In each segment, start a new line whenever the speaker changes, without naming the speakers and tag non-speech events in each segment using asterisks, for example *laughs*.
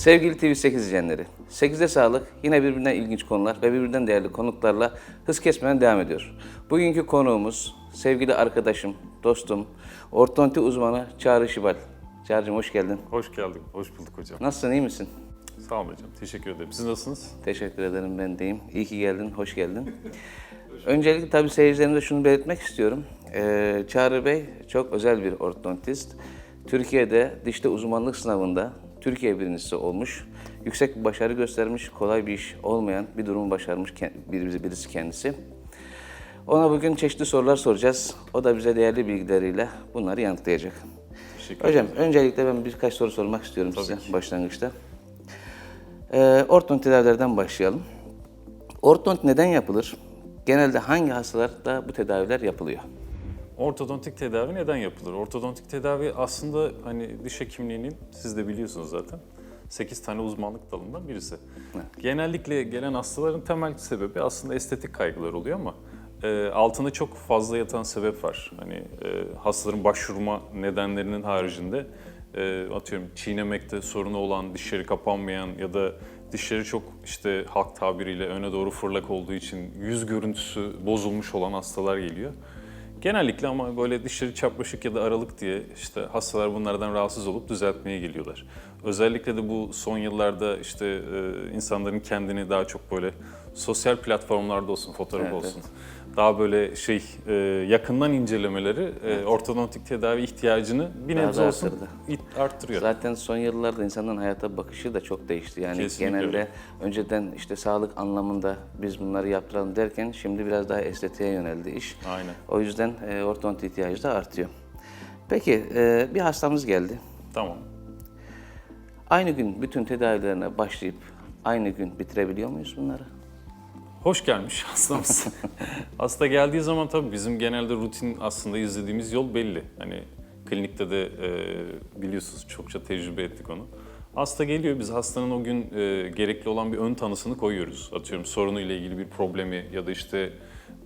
Sevgili TV8 izleyenleri, 8'de sağlık yine birbirinden ilginç konular ve birbirinden değerli konuklarla hız kesmeden devam ediyor. Bugünkü konuğumuz sevgili arkadaşım, dostum, ortodonti uzmanı Çağrı Şibal. Çağrı'cığım hoş geldin.
Hoş geldin, hoş bulduk hocam.
Nasılsın, iyi misin?
Sağ olun hocam, teşekkür ederim. Siz nasılsınız?
Teşekkür ederim, ben deyim. İyi ki geldin, hoş geldin. Öncelikle tabii seyircilerimize şunu belirtmek istiyorum. Ee, Çağrı Bey çok özel bir ortodontist. Türkiye'de dişte uzmanlık sınavında Türkiye birincisi olmuş. Yüksek bir başarı göstermiş, kolay bir iş olmayan bir durumu başarmış birisi, kendisi. Ona bugün çeşitli sorular soracağız. O da bize değerli bilgileriyle bunları yanıtlayacak. Hocam öncelikle ben birkaç soru sormak istiyorum
Tabii
size
ki.
başlangıçta. Ee, ortodont tedavilerden başlayalım. Ortodont neden yapılır? Genelde hangi hastalarda bu tedaviler yapılıyor?
Ortodontik tedavi neden yapılır? Ortodontik tedavi aslında hani diş hekimliğinin, siz de biliyorsunuz zaten, 8 tane uzmanlık dalından birisi. Genellikle gelen hastaların temel sebebi aslında estetik kaygılar oluyor ama e, altında çok fazla yatan sebep var. Hani e, hastaların başvurma nedenlerinin haricinde e, atıyorum çiğnemekte sorunu olan, dişleri kapanmayan ya da dişleri çok işte halk tabiriyle öne doğru fırlak olduğu için yüz görüntüsü bozulmuş olan hastalar geliyor. Genellikle ama böyle dişleri çapraşık ya da aralık diye işte hastalar bunlardan rahatsız olup düzeltmeye geliyorlar. Özellikle de bu son yıllarda işte insanların kendini daha çok böyle sosyal platformlarda olsun, fotoğraf
Evet,
olsun. Daha böyle şey e, yakından incelemeleri e, ortodontik tedavi ihtiyacını bir
Daha
nebze olsun
arttırdı.
arttırıyor.
Zaten son yıllarda insanların hayata bakışı da çok değişti. Yani
Kesinlikle
genelde önceden işte sağlık anlamında biz bunları yaptıralım derken şimdi biraz daha estetiğe yöneldi iş.
Aynen.
O yüzden e, ortodont ihtiyacı da artıyor. Peki e, bir hastamız geldi.
Tamam.
Aynı gün bütün tedavilerine başlayıp aynı gün bitirebiliyor muyuz bunları?
Hoş gelmiş *laughs* hastamız. Hasta geldiği zaman tabii bizim genelde rutin aslında izlediğimiz yol belli. Hani klinikte de e, biliyorsunuz çokça tecrübe ettik onu. Hasta geliyor, biz hastanın o gün e, gerekli olan bir ön tanısını koyuyoruz. Atıyorum sorunuyla ilgili bir problemi ya da işte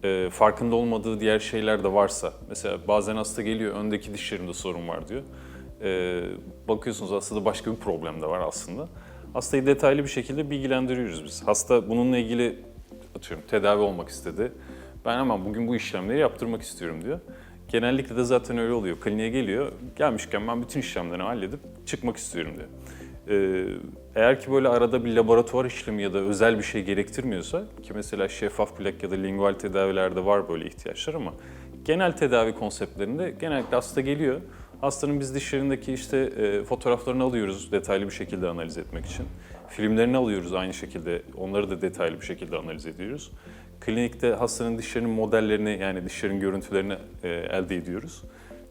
e, farkında olmadığı diğer şeyler de varsa. Mesela bazen hasta geliyor, öndeki dişlerimde sorun var diyor. E, bakıyorsunuz hastada başka bir problem de var aslında. Hastayı detaylı bir şekilde bilgilendiriyoruz biz. Hasta bununla ilgili atıyorum tedavi olmak istedi. Ben hemen bugün bu işlemleri yaptırmak istiyorum diyor. Genellikle de zaten öyle oluyor. Kliniğe geliyor, gelmişken ben bütün işlemleri halledip çıkmak istiyorum diyor. Ee, eğer ki böyle arada bir laboratuvar işlemi ya da özel bir şey gerektirmiyorsa ki mesela şeffaf plak ya da lingual tedavilerde var böyle ihtiyaçlar ama genel tedavi konseptlerinde genellikle hasta geliyor. Hastanın biz dişlerindeki işte e, fotoğraflarını alıyoruz detaylı bir şekilde analiz etmek için. Filmlerini alıyoruz aynı şekilde onları da detaylı bir şekilde analiz ediyoruz. Klinikte hastanın dişlerinin modellerini yani dişlerin görüntülerini e, elde ediyoruz.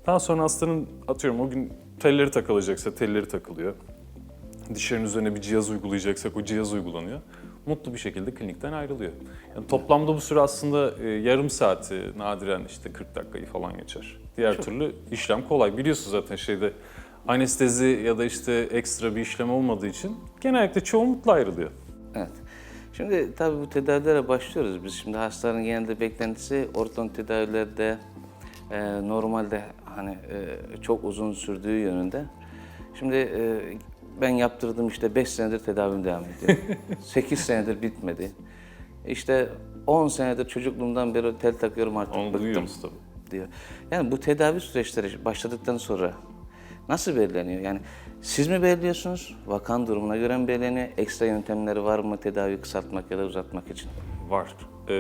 Daha sonra hastanın atıyorum o gün telleri takılacaksa telleri takılıyor. Dişlerin üzerine bir cihaz uygulayacaksak o cihaz uygulanıyor. Mutlu bir şekilde klinikten ayrılıyor. Yani toplamda bu süre aslında e, yarım saati, nadiren işte 40 dakikayı falan geçer. Diğer türlü işlem kolay. Biliyorsunuz zaten şeyde anestezi ya da işte ekstra bir işlem olmadığı için genellikle çoğu mutlu ayrılıyor.
Evet. Şimdi tabii bu tedavilere başlıyoruz. Biz şimdi hastaların genelde beklentisi ortodont tedavilerde e, normalde hani e, çok uzun sürdüğü yönünde. Şimdi e, ben yaptırdım işte 5 senedir tedavim devam ediyor. *laughs* 8 senedir bitmedi. İşte 10 senedir çocukluğumdan beri tel takıyorum artık
Onu
bıktım
duyuyoruz tabii.
diyor. Yani bu tedavi süreçleri başladıktan sonra nasıl belirleniyor? Yani siz mi belirliyorsunuz? Vakan durumuna göre mi belirleniyor? Ekstra yöntemleri var mı tedavi kısaltmak ya da uzatmak için?
Var. Ee,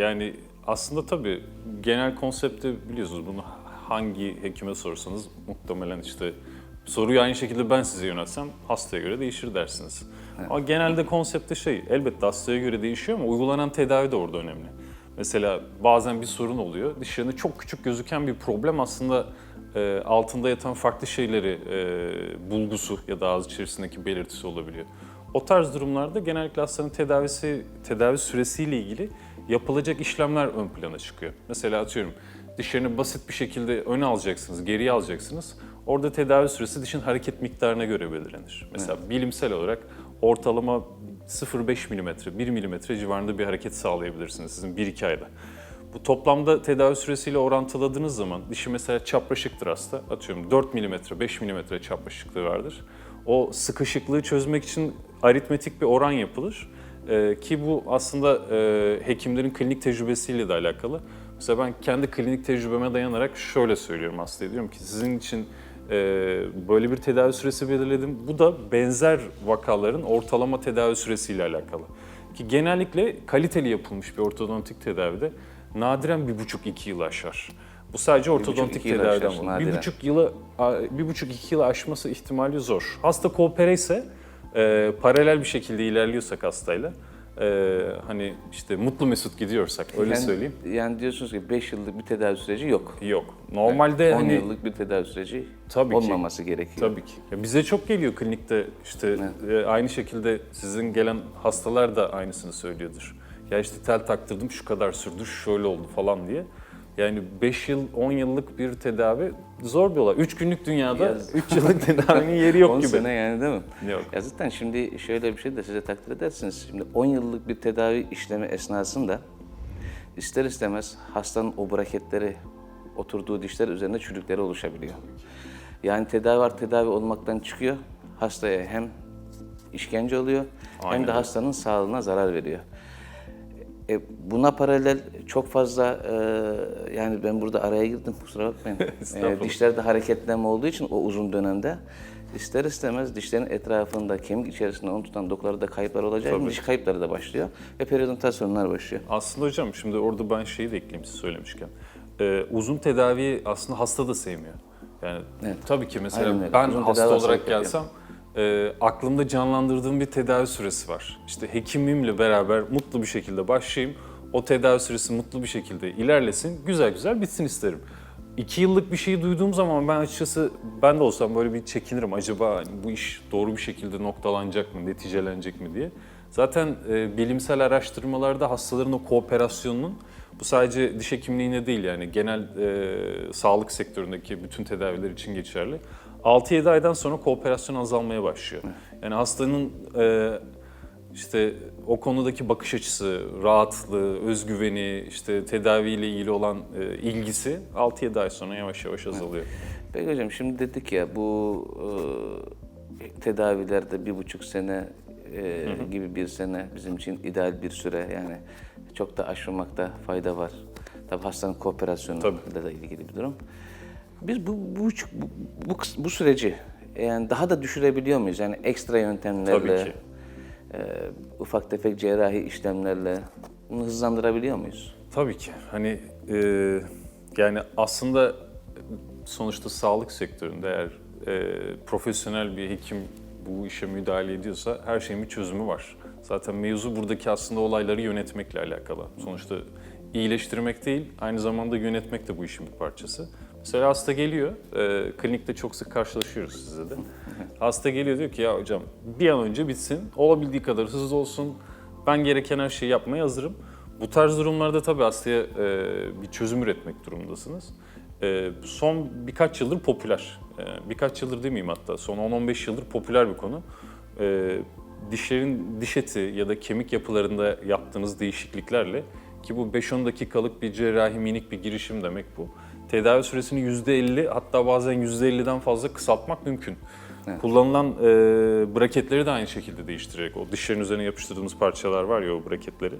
yani aslında tabii genel konsepti biliyorsunuz bunu hangi hekime sorsanız muhtemelen işte soruyu aynı şekilde ben size yöneltsem hastaya göre değişir dersiniz. Ama genelde konsepte şey elbette hastaya göre değişiyor ama uygulanan tedavi de orada önemli. Mesela bazen bir sorun oluyor. Dişlerinde çok küçük gözüken bir problem aslında e, altında yatan farklı şeyleri e, bulgusu ya da ağız içerisindeki belirtisi olabiliyor. O tarz durumlarda genellikle hastanın tedavisi, tedavi süresiyle ilgili yapılacak işlemler ön plana çıkıyor. Mesela atıyorum dişlerini basit bir şekilde öne alacaksınız, geriye alacaksınız. Orada tedavi süresi dişin hareket miktarına göre belirlenir. Mesela bilimsel olarak ortalama 0,5 mm, 1 mm civarında bir hareket sağlayabilirsiniz sizin 1-2 ayda. Bu toplamda tedavi süresiyle orantıladığınız zaman dişi mesela çapraşıktır hasta. Atıyorum 4 mm, 5 mm çapraşıklığı vardır. O sıkışıklığı çözmek için aritmetik bir oran yapılır. Ee, ki bu aslında e, hekimlerin klinik tecrübesiyle de alakalı. Mesela ben kendi klinik tecrübeme dayanarak şöyle söylüyorum hastaya. Diyorum ki sizin için e, böyle bir tedavi süresi belirledim. Bu da benzer vakaların ortalama tedavi süresiyle alakalı. Ki genellikle kaliteli yapılmış bir ortodontik tedavide nadiren bir buçuk iki yıl aşar. Bu sadece ortodontik tedaviden
nadiren.
Bir buçuk yılı, bir buçuk iki yılı aşması ihtimali zor. Hasta koopere ise e, paralel bir şekilde ilerliyorsak hastayla, e, hani işte mutlu mesut gidiyorsak öyle
Yani-
söyleyeyim.
Yani diyorsunuz ki 5 yıllık bir tedavi süreci yok.
Yok. Normalde
10
hani
yıllık bir tedavi süreci
Tabii ki.
olmaması gerekiyor.
Tabii ki. Ya bize çok geliyor klinikte işte e, aynı şekilde sizin gelen hastalar da aynısını söylüyordur. Ya işte tel taktırdım şu kadar sürdü şöyle oldu falan diye. Yani 5 yıl 10 yıllık bir tedavi zor bir olay. 3 günlük dünyada
Yaz.
3 yıllık tedavinin yeri yok *laughs*
10
gibi.
sene yani değil mi?
Yok.
Ya zaten şimdi şöyle bir şey de size takdir edersiniz. Şimdi 10 yıllık bir tedavi işlemi esnasında ister istemez hastanın o braketleri oturduğu dişler üzerinde çürükleri oluşabiliyor. Yani tedavi var tedavi olmaktan çıkıyor. Hastaya hem işkence oluyor hem
Aynen
de
öyle.
hastanın sağlığına zarar veriyor. E, buna paralel çok fazla e, yani ben burada araya girdim kusura bakmayın. *laughs* E, dişlerde hareketlenme olduğu için o uzun dönemde ister istemez dişlerin etrafında kemik içerisinde onu tutan dokularda kayıplar olacağı için diş kayıpları da başlıyor ve periodontal sorunlar başlıyor.
Aslında hocam şimdi orada ben şeyi de ekleyeyim siz söylemişken. Ee, uzun tedaviyi aslında hasta da sevmiyor. Yani tabii ki mesela
Aynen öyle.
ben
Uzun
hasta
tedavi
olarak
hastalık
gelsem e, aklımda canlandırdığım bir tedavi süresi var. İşte hekimimle beraber mutlu bir şekilde başlayayım. O tedavi süresi mutlu bir şekilde ilerlesin. Güzel güzel bitsin isterim. İki yıllık bir şeyi duyduğum zaman ben açıkçası ben de olsam böyle bir çekinirim. Acaba hani bu iş doğru bir şekilde noktalanacak mı, neticelenecek mi diye. Zaten e, bilimsel araştırmalarda hastaların o kooperasyonunun bu sadece diş hekimliğine değil yani genel e, sağlık sektöründeki bütün tedaviler için geçerli. 6-7 aydan sonra kooperasyon azalmaya başlıyor. Yani hastanın e, işte o konudaki bakış açısı, rahatlığı, özgüveni, işte tedaviyle ilgili olan e, ilgisi 6-7 ay sonra yavaş yavaş azalıyor.
Peki hocam şimdi dedik ya bu e, tedavilerde bir buçuk sene e, gibi bir sene bizim için ideal bir süre yani çok da aşmamakta fayda var. Tabii hastanın kooperasyonuyla da ilgili bir durum. Biz bu bu, bu, bu, bu süreci yani daha da düşürebiliyor muyuz? Yani ekstra yöntemlerle,
Tabii ki.
e, ufak tefek cerrahi işlemlerle bunu hızlandırabiliyor muyuz?
Tabii ki. Hani e, yani aslında sonuçta sağlık sektöründe eğer e, profesyonel bir hekim bu işe müdahale ediyorsa her şeyin bir çözümü var. Zaten mevzu buradaki aslında olayları yönetmekle alakalı. Sonuçta iyileştirmek değil, aynı zamanda yönetmek de bu işin bir parçası. Mesela hasta geliyor, e, klinikte çok sık karşılaşıyoruz sizle de. Hasta geliyor diyor ki ya hocam bir an önce bitsin, olabildiği kadar hızlı olsun, ben gereken her şeyi yapmaya hazırım. Bu tarz durumlarda tabii hastaya e, bir çözüm üretmek durumundasınız. E, son birkaç yıldır popüler, e, birkaç yıldır demeyeyim hatta son 10-15 yıldır popüler bir konu. E, dişlerin diş eti ya da kemik yapılarında yaptığınız değişikliklerle ki bu 5-10 dakikalık bir cerrahi minik bir girişim demek bu. Tedavi süresini %50 hatta bazen %50'den fazla kısaltmak mümkün. Kullanılan e, braketleri de aynı şekilde değiştirerek, o dişlerin üzerine yapıştırdığımız parçalar var ya o braketleri.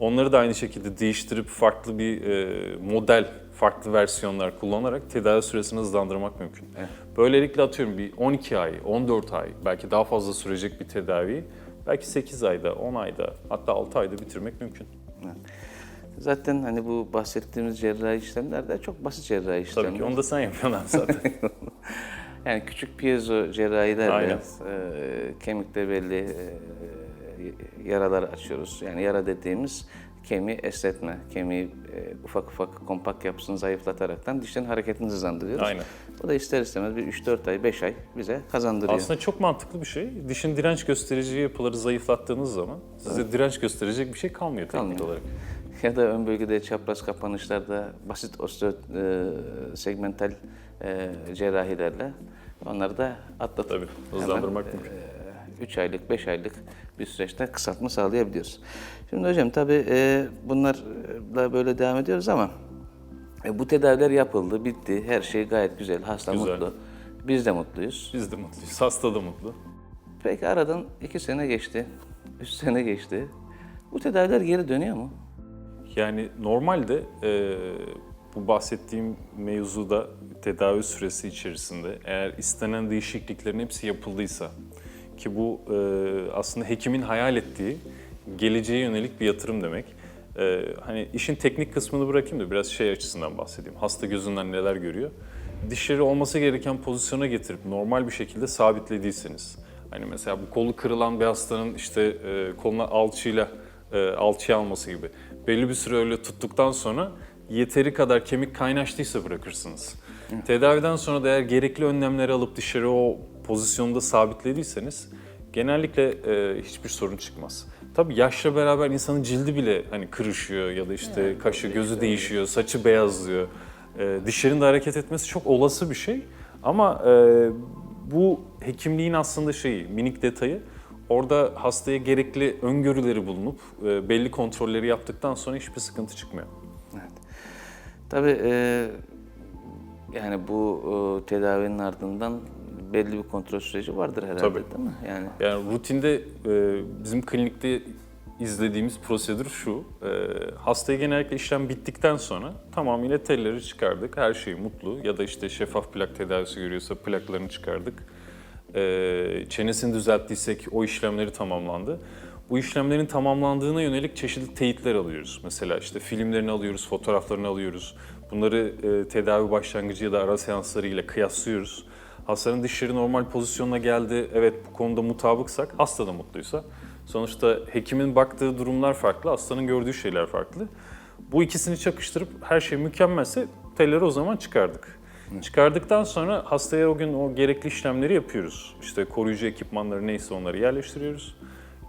Onları da aynı şekilde değiştirip farklı bir e, model, farklı versiyonlar kullanarak tedavi süresini hızlandırmak mümkün. Böylelikle atıyorum bir 12 ay, 14 ay, belki daha fazla sürecek bir tedaviyi belki 8 ayda, 10 ayda, hatta 6 ayda bitirmek mümkün.
Zaten hani bu bahsettiğimiz cerrahi işlemler de çok basit cerrahi işlemler.
Tabii ki onu da sen yapıyorsun abi zaten. *laughs*
Yani küçük piezo cerrahilerle e, kemikte belli e, yaralar açıyoruz. Yani yara dediğimiz kemiği esnetme, kemiği e, ufak ufak kompakt yapısını zayıflataraktan dişlerin hareketini hızlandırıyoruz.
Aynen.
Bu da ister istemez bir 3-4 ay, 5 ay bize kazandırıyor.
Aslında çok mantıklı bir şey. Dişin direnç gösterici yapıları zayıflattığınız zaman size direnç gösterecek bir şey kalmıyor teknik
Kalmıyor.
olarak.
Ya da ön bölgede çapraz kapanışlarda basit osteo e, segmental e, cerrahilerle onları da atlatıp
Tabii, hızlandırmak mümkün.
3 aylık, 5 aylık bir süreçte kısaltma sağlayabiliyoruz. Şimdi hocam tabii e, bunlarla böyle devam ediyoruz ama e, bu tedaviler yapıldı, bitti. Her şey gayet güzel, hasta
Güzel.
mutlu. Biz de mutluyuz.
Biz de mutluyuz. Hasta da mutlu.
Peki aradan iki sene geçti, üç sene geçti. Bu tedaviler geri dönüyor mu?
Yani normalde e, bu bahsettiğim mevzuda tedavi süresi içerisinde eğer istenen değişikliklerin hepsi yapıldıysa ki bu e, aslında hekimin hayal ettiği geleceğe yönelik bir yatırım demek. E, hani işin teknik kısmını bırakayım da biraz şey açısından bahsedeyim. Hasta gözünden neler görüyor? Dişleri olması gereken pozisyona getirip normal bir şekilde sabitlediyseniz, hani mesela bu kolu kırılan bir hastanın işte e, koluna alçıyla e, alçıya alması gibi. Belli bir süre öyle tuttuktan sonra yeteri kadar kemik kaynaştıysa bırakırsınız. Tedaviden sonra da eğer gerekli önlemleri alıp dışarı o pozisyonda sabitlediyseniz genellikle e, hiçbir sorun çıkmaz. Tabii yaşla beraber insanın cildi bile hani kırışıyor ya da işte kaşı, gözü değişiyor, saçı beyazlıyor. E, dişlerin de hareket etmesi çok olası bir şey. Ama e, bu hekimliğin aslında şeyi, minik detayı orada hastaya gerekli öngörüleri bulunup e, belli kontrolleri yaptıktan sonra hiçbir sıkıntı çıkmıyor.
Tabii e, yani bu e, tedavinin ardından belli bir kontrol süreci vardır herhalde
Tabii.
değil mi? Yani
Yani rutinde e, bizim klinikte izlediğimiz prosedür şu. e, hastaya genellikle işlem bittikten sonra tamamıyla telleri çıkardık. Her şey mutlu ya da işte şeffaf plak tedavisi görüyorsa plaklarını çıkardık. E, çenesini düzelttiysek o işlemleri tamamlandı. Bu işlemlerin tamamlandığına yönelik çeşitli teyitler alıyoruz. Mesela işte filmlerini alıyoruz, fotoğraflarını alıyoruz. Bunları e, tedavi başlangıcı ya da ara seanslarıyla kıyaslıyoruz. Hastanın dişleri normal pozisyonuna geldi. Evet bu konuda mutabıksak, hasta da mutluysa. Sonuçta hekimin baktığı durumlar farklı, hastanın gördüğü şeyler farklı. Bu ikisini çakıştırıp her şey mükemmelse telleri o zaman çıkardık. Çıkardıktan sonra hastaya o gün o gerekli işlemleri yapıyoruz. İşte koruyucu ekipmanları neyse onları yerleştiriyoruz.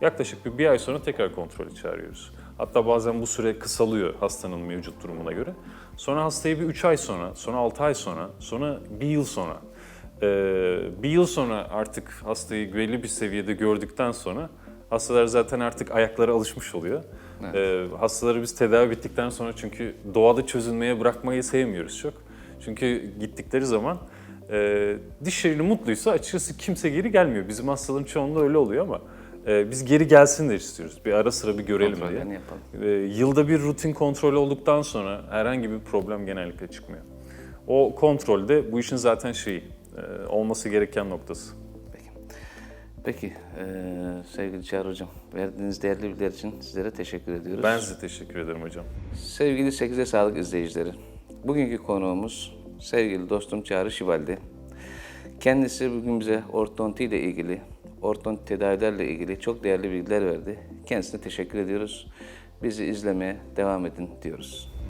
Yaklaşık bir, bir ay sonra tekrar kontrolü çağırıyoruz. Hatta bazen bu süre kısalıyor hastanın mevcut durumuna göre. Sonra hastayı bir 3 ay sonra, sonra 6 ay sonra, sonra bir yıl sonra. Ee, bir yıl sonra artık hastayı belli bir seviyede gördükten sonra hastalar zaten artık ayaklara alışmış oluyor. Ee, hastaları biz tedavi bittikten sonra çünkü doğada çözülmeye bırakmayı sevmiyoruz çok. Çünkü gittikleri zaman e, dişlerini mutluysa açıkçası kimse geri gelmiyor. Bizim hastaların çoğunluğu öyle oluyor ama e, biz geri gelsin de istiyoruz. Bir ara sıra bir görelim diye.
kontrollerini yapalım.
E, yılda bir rutin kontrol olduktan sonra herhangi bir problem genellikle çıkmıyor. O kontrolde bu işin zaten şeyi, e, olması gereken noktası.
Peki. Peki e, sevgili Çağrı Hocam verdiğiniz değerli bilgiler için sizlere teşekkür ediyoruz.
Ben size teşekkür ederim hocam.
Sevgili 8'e Sağlık izleyicileri, bugünkü konuğumuz sevgili dostum Çağrı Şivaldi. Kendisi bugün bize ortodonti ile ilgili, ortodonti tedavilerle ilgili çok değerli bilgiler verdi. Kendisine teşekkür ediyoruz. Bizi izlemeye devam edin diyoruz.